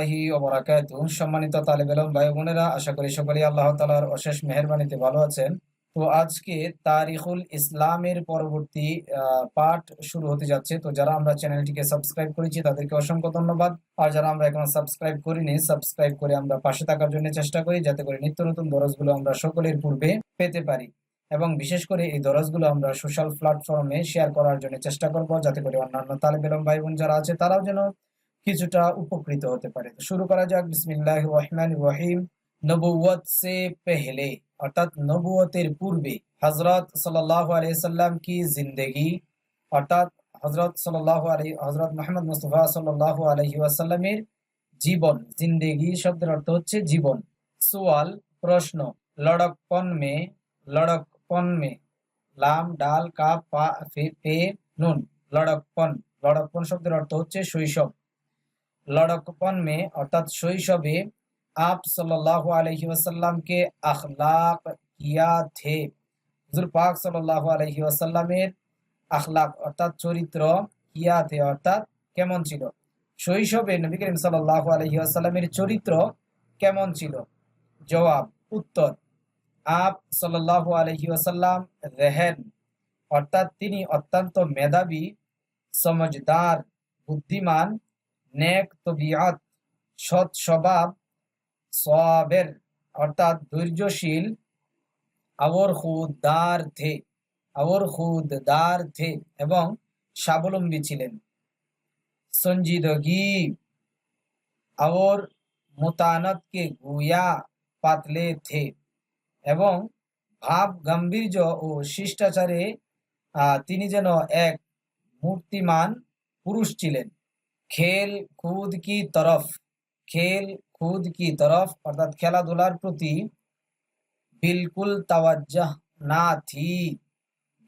রহমতুল্লাহি সম্মানিত তালেব এলম ভাই বোনেরা, আশা করি সকলেই আল্লাহ তালার অশেষ মেহরবানিতে ভালো আছেন। তো আজকে তারিখুল ইসলামের পরবর্তী পাঠ শুরু হতে যাচ্ছে। তো যারা আমরা চ্যানেলটিকে সাবস্ক্রাইব করেছি, তাদেরকে অসংখ্য ধন্যবাদ। আর যারা আমরা এখন সাবস্ক্রাইব করিনি, সাবস্ক্রাইব করে আমরা পাশে থাকার জন্য চেষ্টা করি, যাতে করে নিত্য নতুন দরজগুলো আমরা সকলের পূর্বে পেতে পারি। এবং বিশেষ করে এই দরজগুলো আমরা সোশ্যাল প্ল্যাটফর্মে শেয়ার করার জন্য চেষ্টা করব, যাতে করে অন্যান্য তালেব এলম ভাই বোন যারা আছে, তারাও যেন কিছুটা উপকৃত হতে পারে। শুরু করা যাক। বিসমিল্লাহ রহমান রহিম। নবুয়ত সে পেহলে, অর্থাৎ নবুয়তের পূর্বে হজরত সাল্লাহ আলাইসাল্লাম কি জিন্দগি? অর্থাৎ হজরত সাল্লাহ হজরত মোহাম্মদ মুস্তফা সাল্লাহ আলহি জীবন। জিন্দেগি শব্দের অর্থ হচ্ছে জীবন। সোয়াল, প্রশ্ন লড়কপন মে লড়কপন মে লাম, ডাল কা পা, ফে, পে, নুন লড়কপন লড়কপন শব্দের অর্থ হচ্ছে শৈশব। লড়কপন মে, অর্থাৎ শৈশবে আপ সাল আলহি ওয়াসাল্লামকে আখলাক কিয়া থে। হুজুর পাক সাল আলহি ওয়াসাল্লামের আখলাক, অর্থাৎ চরিত্র ইয়া থে, অর্থাৎ কেমন ছিল? শৈশবে নবী করিম সাল আলহি আসাল্লামের চরিত্র কেমন ছিল? জবাব, উত্তর, আপ সাল আলহি আসাল্লাম রেহেন, অর্থাৎ তিনি অত্যন্ত মেধাবী সমজদার বুদ্ধিমান নেক তবিয়াত, সৎ স্বভাব সবের অর্থাৎ ধৈর্যশীল আবর খুদার থে আবর খুদার থে এবং স্বাবলম্বী ছিলেন। সঞ্জিদগি আবর মোতানতকে গুয়া পাতলে থে এবং ভাব, গাম্ভীর্য ও শিষ্টাচারে তিনি যেন এক মূর্তিমান পুরুষ ছিলেন। খেল খুদ কি তরফ? খেল খুদ কি তরফ? অর্থাৎ খেলাধুলার প্রতি বিলকুল তাওয়াজ্জাহ না থি।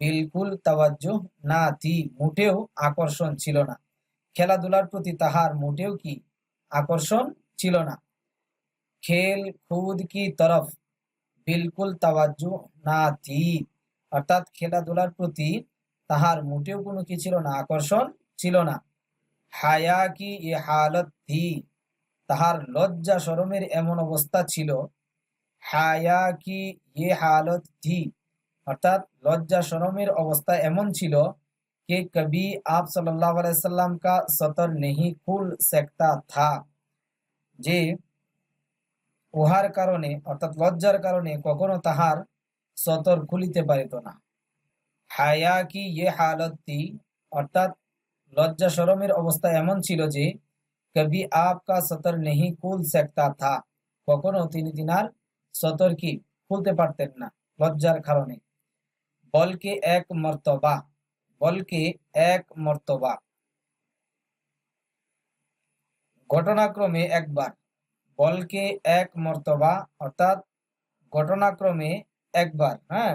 বিলকুল তাওয়াজ্জুহ না থি। মোটেও আকর্ষণ ছিল না। খেলাধুলার প্রতি তাহার মোটেও কি আকর্ষণ ছিল না। খেল খুদ কি তরফ? বিলকুল তাওয়াজ্জু না থি। অর্থাৎ খেলাধুলার প্রতি তাহার মোটেও কোনো কি ছিল না? আকর্ষণ ছিল না। হায়া কি এ হালত থি তাহার লজ্জা সরমের এমন অবস্থা ছিল। হায়া কি ইয়ে হালত থি অর্থাৎ লজ্জা সরমের অবস্থা এমন ছিল কে কবি আপ আলাইসাল্লাম কা সতর নেহি খুল সেকতা থা। যে উহার কারণে, অর্থাৎ লজ্জার কারণে কখনো তাহার সতর খুলিতে পারিত না। হায়া কি ইয়ে হালতটি অর্থাৎ লজ্জা সরমের অবস্থা এমন ছিল যে কবি আপকা সতর নেহি কুল সেকতা থা। কখনো তিনি তিনার সতর কি খুলতে পারতেন না লজ্জার কারণে। বলকে এক মর্তবা, বলকে এক মর্তবা। ঘটনাক্রমে একবার, বলকে এক মর্তবা, অর্থাৎ ঘটনাক্রমে একবার হ্যাঁ।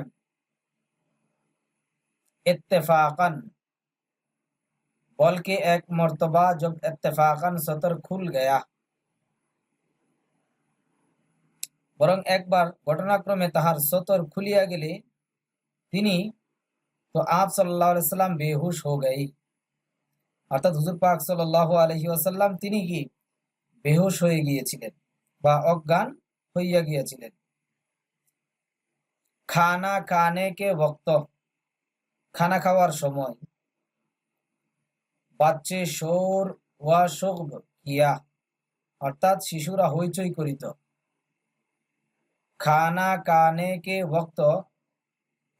ইত্তেফাকান বল के एक मरतबा जब इत्तेफाकन सतर खुल गया বরং একবার ঘটনাক্রমে তাহার সতর খুলিয়া গেলে তিনি তো আপ সাল্লাম বেহুশ হো গই অর্থাৎ হুজুর পাক সাল্লাহ আলহি আসাল্লাম তিনি কি বেহুশ হয়ে গিয়েছিলেন বা অজ্ঞান হইয়া গিয়েছিলেন খানা খানে কে বক্ত খানা খাওয়ার সময় বাচ্চে শোর ওয়া শোভ কিয়া, অর্থাৎ শিশুরা হইচই করিত। খানা কানে কে ভক্ত,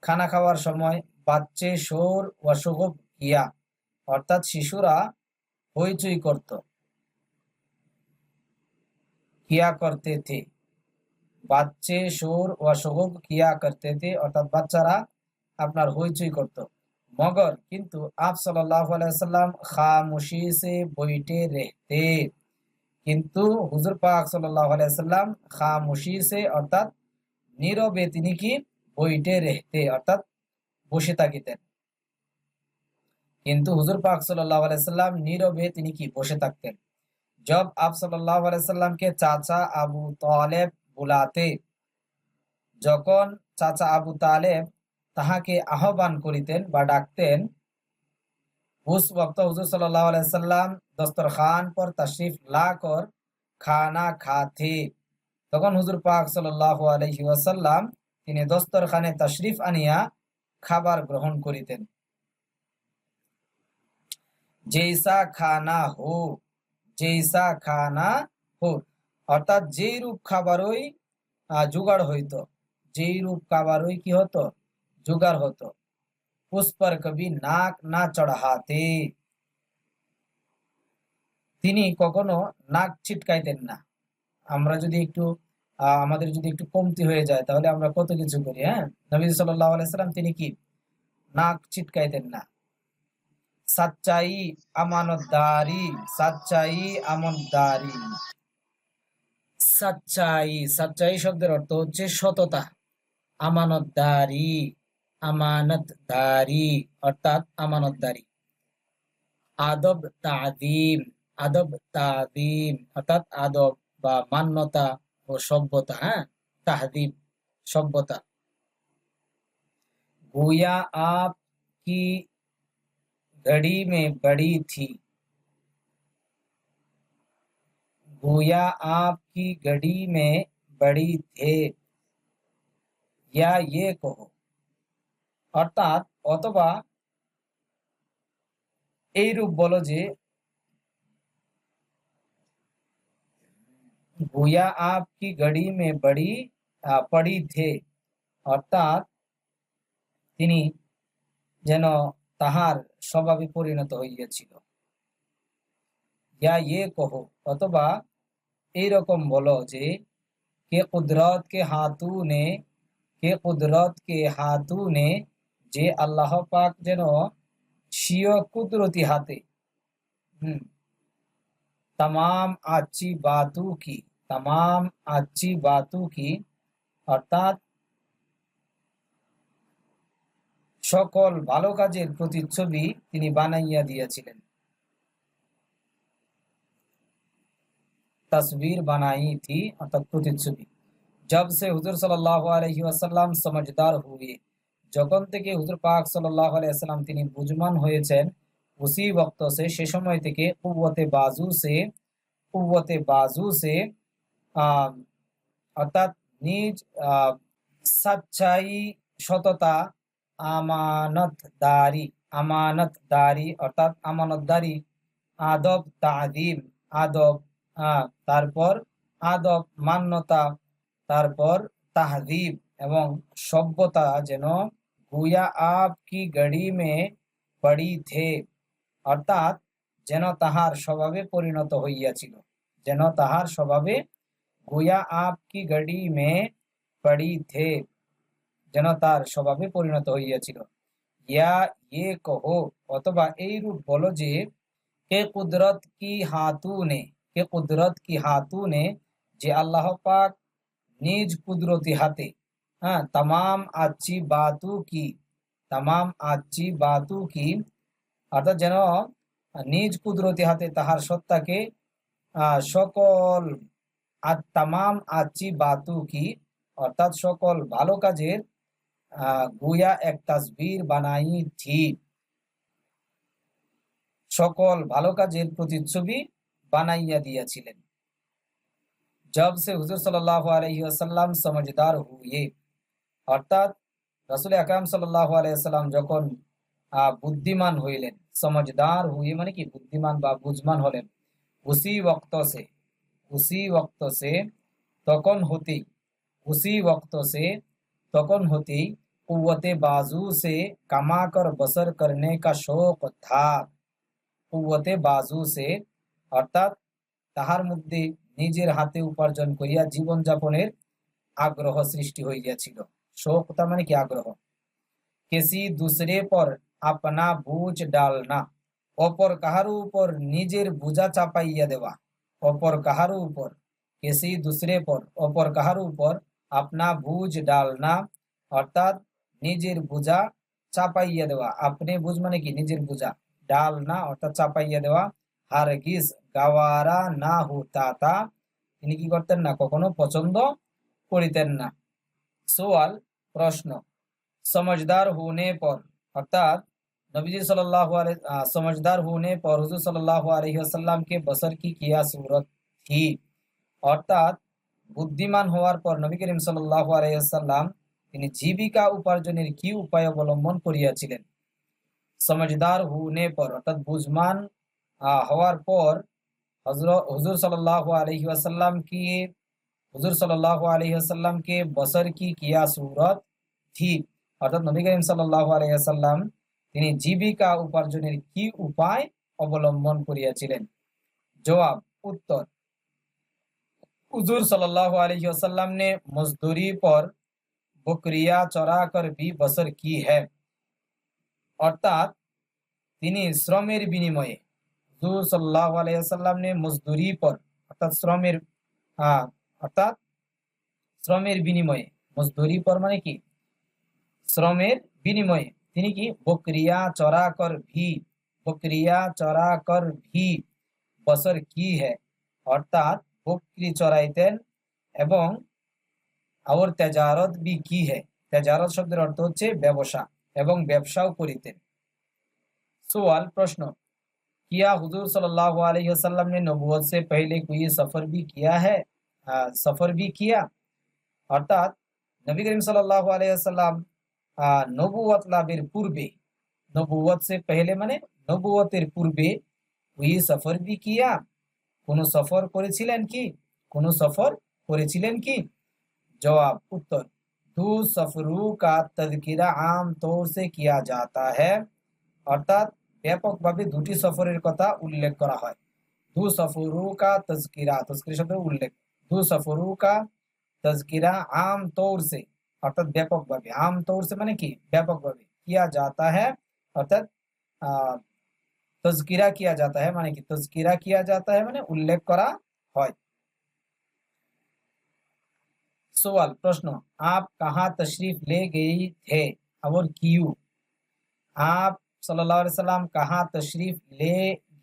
খানা খাওয়ার সময় বাচ্চে শোর ওয়া শোভ কিয়া, অর্থাৎ শিশুরা হইচই করত। কিয়া করতে থে বাচ্চে শোর ওয়া শোভ কিয়া করতে থে অর্থাৎ বাচ্চারা আপনার হইচই করত। মগর। কিন্তু আপ সাল্লাহ খামুশি সে বইটে রেখতে। কিন্তু হুজুর পাক সাল্লাম খামুশি সে অর্থাৎ নীরবে তিনি কি বইটে রেখতে অর্থাৎ বসে থাকিতেন। কিন্তু হুজুর পাক সাল্লাম নীরবে তিনি কি বসে থাকতেন। জব আপ সাল্লাহ আলাইসাল্লামকে চাচা আবু তালেব বুলাতে। যখন চাচা আবু তালেব তাহাকে আহ্বান করিতেন বা ডাকতেন। হুস বক্ত হুজুর সাল্লাম দস্তর খান পর তাশিফ লা কর, খানা খাথে তখন হুজুর পাক সাল্লাহ আলহি ওয়াসাল্লাম তিনি দস্তর খানে তাশরিফ আনিয়া খাবার গ্রহণ করিতেন। জেসা খানা হো জেসা খানা হো, অর্থাৎ যেই রূপ খাবারই জোগাড় হইত যেই রূপ খাবারই কি হতো? জোগাড় হতো उस पर कभी নাক না চড়াহাতে তিনি কখনো নাক ছিটকাইতেন না আমরা যদি একটু আমাদের যদি একটু কমতি হয়ে যায় তাহলে আমরা কত কিছু করি হ্যাঁ নবী সাল্লাহ আলাইসাল্লাম তিনি কি নাক ছিটকাইতেন না সাচ্চাই আমানতদারি সাচ্চাই আমনদারি সাচ্চাই সাচ্চাই শব্দের অর্থ হচ্ছে সততা আমানতদারি আমানতদারি অর্থাৎ আমানতদারি আদব তাদিম আদব তাদিম অর্থাৎ আদব বা মান্যতা ও সভ্যতা হ্যাঁ তাহদিব সভ্যতা गोया आपकी घड़ी में बड़ी थी गोया आपकी घड़ी में बड़ी थे या ये कहो অর্থাৎ অথবা এই রূপ বলো যে ভূয়া আপকি গড়ি মে বড়ি পড়ি থে অর্থাৎ তিনি যেন তাহার স্বভাবে পরিণত হইয়াছিল। ইয়া ইয়ে কহ, অথবা এইরকম বলো যে, কে কুদরত কে হাতু নে কে কুদরত কে হাতু নে যে আল্লাহ পাক যেন স্বীয় কুদরতি হাতে হম तमाम अच्छी बातों की तमाम अच्छी बातों की অর্থাৎ সকল ভালো কাজের প্রতিচ্ছবি তিনি বানাইয়া দিয়েছিলেন तस्वीर बनाई थी अर्थात প্রতিচ্ছবি जब से हुजूर सल्लल्लाहु अलैहि वसल्लम समझदार हुए যখন থেকে হুজুর পাক সাল্লাহ আলাইসাল্লাম তিনি বুজমান হয়েছেন উসি বক্ত সে সে সময় থেকে কুবতে বাজু সে কুবতে বাজু সে অর্থাৎ নিজ সচ্চাই সততা আমানতদারি আমানতদারি, অর্থাৎ আমানতদারি, আদব তাদিম আদব তারপর আদব মান্যতা, তারপর তাহদিব এবং সভ্যতা যেন গুয়া আপ কি গড়ি মে পড়ি থে অর্থাৎ যেন তাহার স্বভাবে পরিণত হইয়াছিল। যেন তাহার স্বভাবে গুয়া আপ কি গড়ি মে পড়ি থে। যেন তার স্বভাবে পরিণত হইয়াছিল। ইয়া ইয়ে কহো, অথবা এই রূপ বলো যে, কে কুদরত কি হাতু নে কে কুদরত কি হাতু নে যে আল্লাহ পাক নিজ কুদরতি হাতে হ্যাঁ তাম আচ্ছি বাতু কি তাম আচ্ছি বাতু কি অর্থাৎ যেন নিজ কুদরতি হাতে তাহার সত্তাকে সকল আর তাম আচ্ছি বাতু কি অর্থাৎ সকল ভালো কাজের গুয়া এক তাসবির বানাই থি সকল ভালো কাজের প্রতিচ্ছবি বানাইয়া দিয়াছিলেন जब से हुजूर सल्लल्लाहु अलैहि वसल्लम समझदार हुए অর্থাৎ রাসূল আকরাম সাল্লাল্লাহু আলাইহি ওয়াসাল্লাম যখন বুদ্ধিমান হইলেন, সমঝদার হুয়ে মানে কি, বুদ্ধিমান বা বুঝমান হলেন, উসি ওয়াক্ত সে উসি ওয়াক্ত সে তখন হতেই, উসি ওয়াক্ত সে তখন হতেই কুওয়াতে বাজু সে কামা কর বসর করনে কা শোক থা। কুওয়াতে বাজু সে, অর্থাৎ তাহার মধ্যে নিজের হাতে উপার্জন করিয়া জীবন যাপনের আগ্রহ সৃষ্টি হইয়াছিল। তার মানে কি আগ্রহ কেসি দুসরে পর আপনা বুঝ ডালনা অপর কাহার উপর নিজের বুঝা চাপাইয়া দেওয়া অপর কাহার উপর কেসি দুসরে পর অপর কাহার উপর আপনা বুঝ ডালনা অর্থাৎ নিজের বুঝা চাপাইয়া দেওয়া আপনি বুঝ মানে কি নিজের বুঝা ডাল না অর্থাৎ চাপাইয়া দেওয়া হারগিজ গাওয়ারা না হুতা তা তিনি কি করতেন না কখনো পছন্দ করিতেন না সোয়াল প্রশ্ন সমঝদার হনে পর অর্থাৎ नबीजी सल्लल्लाहु अलैहि आ, समझदार होने पर हुजूर सल्लल्लाहु अलैहि वसल्लम के बसर की किया सूरत थी অর্থাৎ বুদ্ধিমান হওয়ার পর নবী করিম সাল্লাল্লাহু আলাইহি ওয়াসাল্লাম তিনি জীবিকা উপার্জনের কি উপায় অবলম্বন করিয়াছিলেন সমঝদার হুনে পর অর্থাৎ বুঝমান আহ, হওয়ার পর হজরত হুজুর সাল্লাল্লাহু আলাইহি ওয়াসাল্লাম কি হুজুর সাল্লাহ আলহিহাসাল্লামকে বসর কি কিয়া সুরত থি। অর্থাৎ নবী করিম সাল্লাহ আলহিহাসাল্লাম তিনি জীবিকা উপার্জনের কি উপায় অবলম্বন করিয়াছিলেন? জবাব, উত্তর। হুজুর সাল্লাহ আলহিহাসাল্লাম নে মজদুরি পর বকরিয়া চরা কর বি বসর কি হ্যাঁ অর্থাৎ তিনি শ্রমের বিনিময়ে হুজুর সাল্লাহ আলহিহাসাল্লাম নে মজদুরি পর, অর্থাৎ শ্রমের অর্থাৎ শ্রমের বিনিময়ে মজদুরি পর মানে কি শ্রমের বিনিময়ে তিনি কি বকরিয়া চরা কর ভি বকরিয়া চরা কর ভি বসর কি है অর্থাৎ বকরি চড়াইতেন এবং আওর তেজারত বি কি है তেজারত শব্দের অর্থ হচ্ছে ব্যবসা এবং ব্যবসাও করিতেন सवाल प्रश्न किया हुजूर सल्लल्लाहु अलैहि वसल्लम ने नबूवत से पहले कोई सफर भी किया है आ, सफर भी किया অর্থাৎ নবী করিম সাল্লাল্লাহু আলাইহি ওয়াসাল্লাম আহ, নবুয়ত লাভের পূর্বে নবুয়ত সে পহলে মানে নবুয়তের পূর্বে ওই সফর বি কিয়া কোন সফর করেছিলেন কি কোন সফর করেছিলেন কি জবাব উত্তর দু সফরু কা তযকিরা আম তৌর সে কিয়া जाता है অর্থাৎ ব্যাপকভাবে দুটি সফরের কথা উল্লেখ করা হয় দু সফরু কা তজকিরা তজকিরা শব্দের উল্লেখ দু সফরু কা तस्किरा आम तौर से অর্থাৎ ব্যাপকভাবে আম তৌর সে মানে কি ব্যাপকভাবে কিয়া जाता है অর্থাৎ আহ, তজকিরা কিয়া जाता है মানে কি তজকিরা কিয়া जाता है মানে উল্লেখ করা হয় सवाल प्रश्न आप कहाँ तशरीफ ले गई थे और क्यों आप सल्लल्लाहु अलैहि वसल्लम कहाँ तशरीफ ले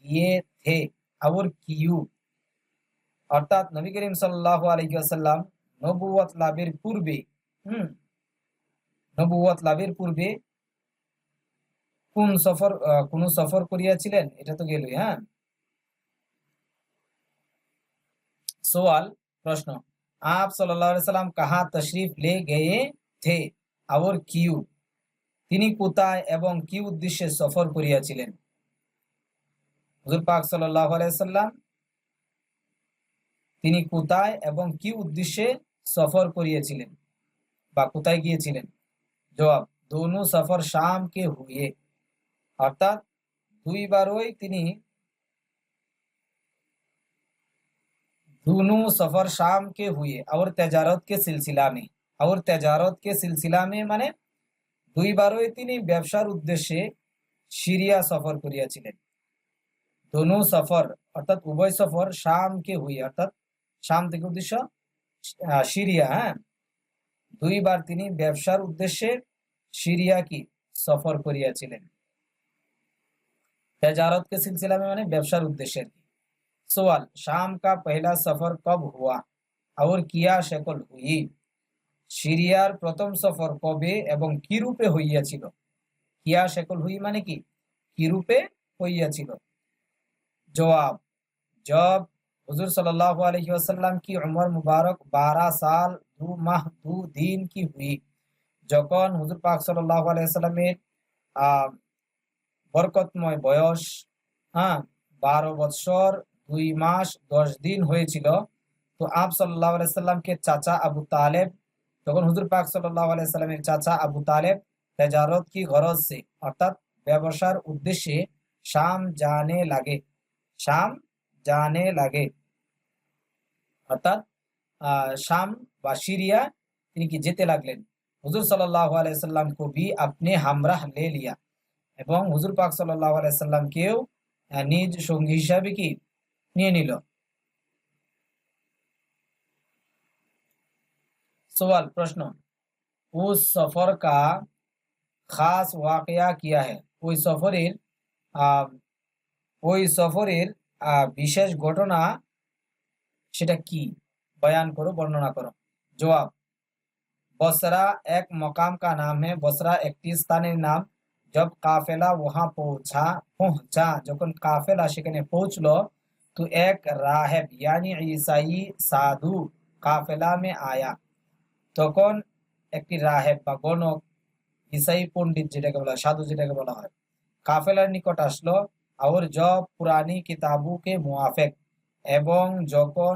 गए थे और क्यों অর্থাৎ নবী করিম সাল্লাল্লাহু আলাইহি ওয়াসাল্লাম নবুয়ত লাভের পূর্বে হুম নবুয়ত লাভের পূর্বে কোন সফর আহ, কোন সফর করিয়াছিলেন এটা তো গেলই হ্যাঁ सवाल प्रश्न आप सल्लल्लाहु अलैहि वसल्लम कहाँ तशरीफ ले गए थे और क्यों তিনি কোথায় এবং কি উদ্দেশ্যে সফর করিয়াছিলেন হুজুর পাক সাল্লাল্লাহু আলাইহি সাল্লাম তিনি কোথায় এবং কি উদ্দেশ্যে সফর করিয়েছিলেন বা কোথায় গিয়েছিলেন জবাব দোনো সফর শাম কে হুয়ে অর্থাৎ দুইবারই তিনি दोनों सफर शाम के हुए और तजारत के सिलसिला में और तजारत के सिलसिला में মানে দুইবারই তিনি ব্যবসার উদ্দেশ্যে সিরিয়া সফর করিয়াছিলেন দোনো সফর অর্থাৎ উভয় সফর শাম কে হুই অর্থাৎ শাম থেকে উদ্দেশ্য আহ, সিরিয়া হ্যাঁ দুইবার তিনি ব্যবসার উদ্দেশ্যে সিরিয়া কি সফর করিয়াছিলেন तजारत के सिलसिला में माने ব্যবসার উদ্দেশ্যে আর কি। सवाल शाम का पहला सफर कब हुआ और किया शकल हुई সিরিয়ার প্রথম সফর কবে এবং কি রূপে হইয়াছিল কিয়া शकल हुई মানে কি কি রূপে হইয়াছিল जवाब जब हुजूर सल्लल्लाहु अलैहि वसल्लम की उम्र मुबारक 12 साल दो माह दो दिन की हुई যখন হুজুর পাক সাল্লাল্লাহু আলাইহি সাল্লামের আহ বরকতময় বয়স হ্যাঁ বারো বৎসর দুই মাস দশ দিন হয়েছিল তো আপ সাল্লাহ আলাইসাল্লামকে চাচা আবু তালেব তখন হুজুর পাক সাল্লাহ আলাইসাল্লামের চাচা আবু তালেব তেজারত কি গরজ সে অর্থাৎ ব্যবসার উদ্দেশ্যে শাম জানে লাগে শাম জানে লাগে অর্থাৎ আহ, শাম বা সিরিয়া তিনি কি যেতে লাগলেন হুজুর সাল্লাহ আলাইসাল্লাম কো ভি আপনি হামরাহ লে লিয়া এবং হুজুর পাক সাল্লাহ আলাইসাল্লামকেও আহ, নিজ সঙ্গী হিসাবে কি নিয়ে নিল सवाल प्रश्न उस सफर का খাস ওয়াকিয়া কিয়া है ওই সফরের আহ, ওই সফরের আহ, বিশেষ ঘটনা সেটা কি बयान करो বর্ণনা করো জবাব বসরা এক মকাম কা নাম है বসরা একটি স্থানের নাম जब काफिला वहां पहुंचा पहुंचा যখন কাফেলা সেখানে পৌঁছলো तो एक राहब यानी ईसाई साधु কাফেলা में आया তখন একটি রাহেব বা গণক ইসাই পণ্ডিত যেটাকে বলা হয় সাধু যেটাকে বলা হয় কাফেলার নিকট আসলো और जब पुरानी किताबों के मुआफिक এবং যখন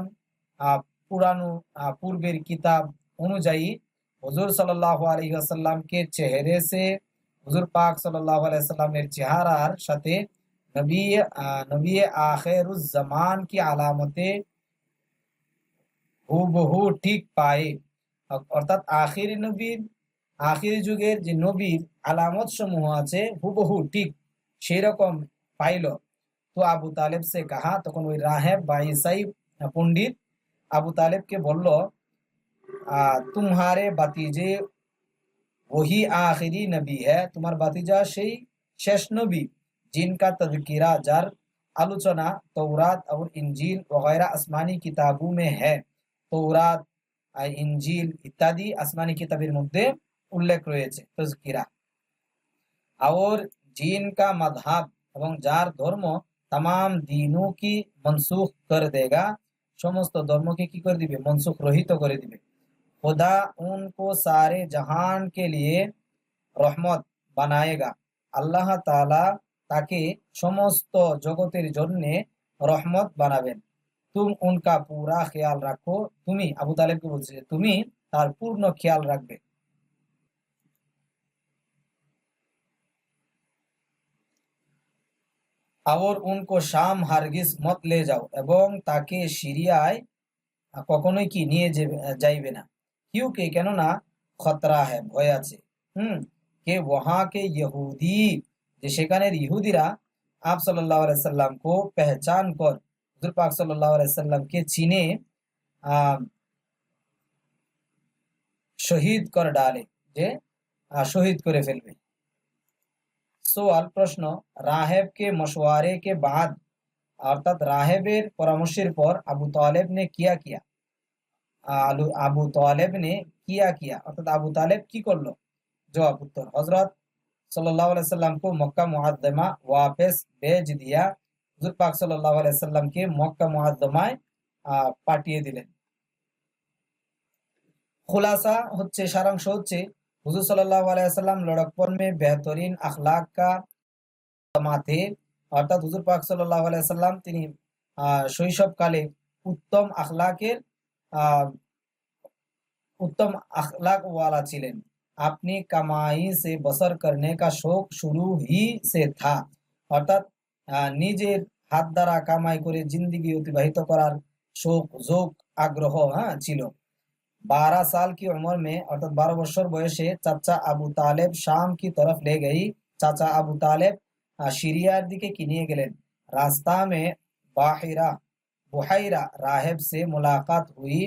আহ, পুরানো আহ, পূর্বের কিতাব অনুযায়ী হুজুর সাল্লাল্লাহু আলাইহি ওয়াসাল্লামকে চেহারে সে হুজুর পাক সাল্লাল্লাহু আলাইহি ওয়াসাল্লামের চেহারার সাথে নবী আহ, নবী আখিরুজ জামান কি আলামতে হুবহু ঠিক পায় অর্থাৎ আখিরি নবীর আখিরি যুগের যে নবীর আলামত সমূহ আছে হুবহু ঠিক সেই রকম পাইল তো আবু তালেব সে কাহা তখন ওই রাহেব বা ইসাই पंडित আবু তালেবকে বলল আহ, तुम्हारे भतीजे वही आखिरी नबी है তোমার ভাতিজা সেই শেষ নবী जिनका तज़किरा যার আলোচনা তৌরাত और इंजील वगैरह आसमानी किताबों में है তৌরাত আর ইনজিল ইত্যাদি আসমানি কিতাবের মধ্যে উল্লেখ রয়েছে তজকিরা और जिनका मजहब এবং যার ধর্ম তাম দিনু কি মনসুখ করে দেগা, সমস্ত ধর্মকে কি করে দিবে? মনসুখ রহিত করে দিবে। খোদা উনকো সারে জাহান কে লিয়ে রহমত বানায়েগা। আল্লাহ তালা তাকে সমস্ত জগতের জন্য রহমত বানাবেন। তুম উনকা পুরা খেয়াল রাখো। তুমি, আবু তালেবকে বলছে তুমি তার পূর্ণ খেয়াল রাখবে। আওর উনকো শাম হারগিজ মত লে যাও এবং তাকে সিরিয়ায় কখনোই কি নিয়ে যাবে- যাইবে না क्योंकि কেননা খতরা হ্যাঁ ভয় আছে হুম কে वहां के यहूदी যে সেখানের ইহুদিরা आप सल्लल्लाहु अलैहि वसल्लम को पहचान कर হুজুর পাক সাল্লাল্লাহু আলাইহি वसल्लम কে চিনে আহ, শহীদ করে ডালে যে আহ, শহীদ করে ফেলবে সোয়াল প্রশ্ন, রাহেবকে মশওয়ারে কে বাদ? অর্থাৎ রাহেবের পরামর্শের পর আবু তালেব নে কিয়া কিয়া? আলু, আবু তালেব নে কিয়া কিয়া? অর্থাৎ আবু তালেব কি করল? জবাব, উত্তর হজরত সাল্লাম কো মক্কা মুহাদ্দমা ওয়াপেস বেজ দিয়া হুজুর পাক সাল্লাহ আলাইসাল্লামকে মক্কা মুহাদ্দমায় পাঠিয়ে দিলেন। খোলাসা হচ্ছে, সারাংশ হচ্ছে হুজুর সাল্লাল্লাহু আলাইহি সাল্লাম লড়কপন में बेहतरीन अखलाक का তমা थे অর্থাৎ হুজুর পাক সাল্লাল্লাহু আলাইহি সাল্লাম তিনি আহ, শৈশবকালে উত্তম আখলাকের আহ, उत्तम अखलाक वाला ছিলেন अपनी कमाई से बसर करने का शौक शुरू ही से था অর্থাৎ আহ, নিজের হাত দ্বারা কামাই করে জিন্দিগি অতিবাহিত করার শোক যোগ আগ্রহ হ্যাঁ ছিল बारह साल की उम्र में अर्थात बारह বছর বয়সে চাচা আবু তালেব শাম की तरफ ले गई চাচা আবু তালেব আহ, সিরিয়ার দিকে কি নিয়ে গেলেন রাস্তা में বাহিরা বুহাইরা রাহেব से मुलाकात हुई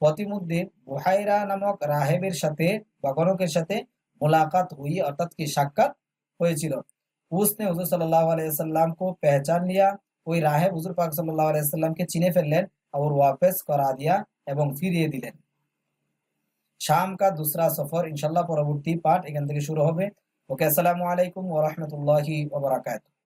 পথিমধ্যে বুহাইরা নামক রাহেবের সাথে বা গণকের সাথে मुलाकात हुई অর্থাৎ কি সাক্ষাৎ হয়েছিল उसने हुजूर सल्लल्लाहु अलैहि वसल्लम को पहचान लिया ওই রাহেব হুজুর পাক সাল্লাল্লাহু আলাইহি সাল্লামকে চিনে ফেললেন और वापस करा दिया এবং ফিরিয়ে দিলেন শাম কা দুসরা সফর ইনশাল্লাহ পরবর্তী পাঠ এখান থেকে শুরু হবে। ওকে, আসসালামু আলাইকুম ওয়া ওবরাকাতু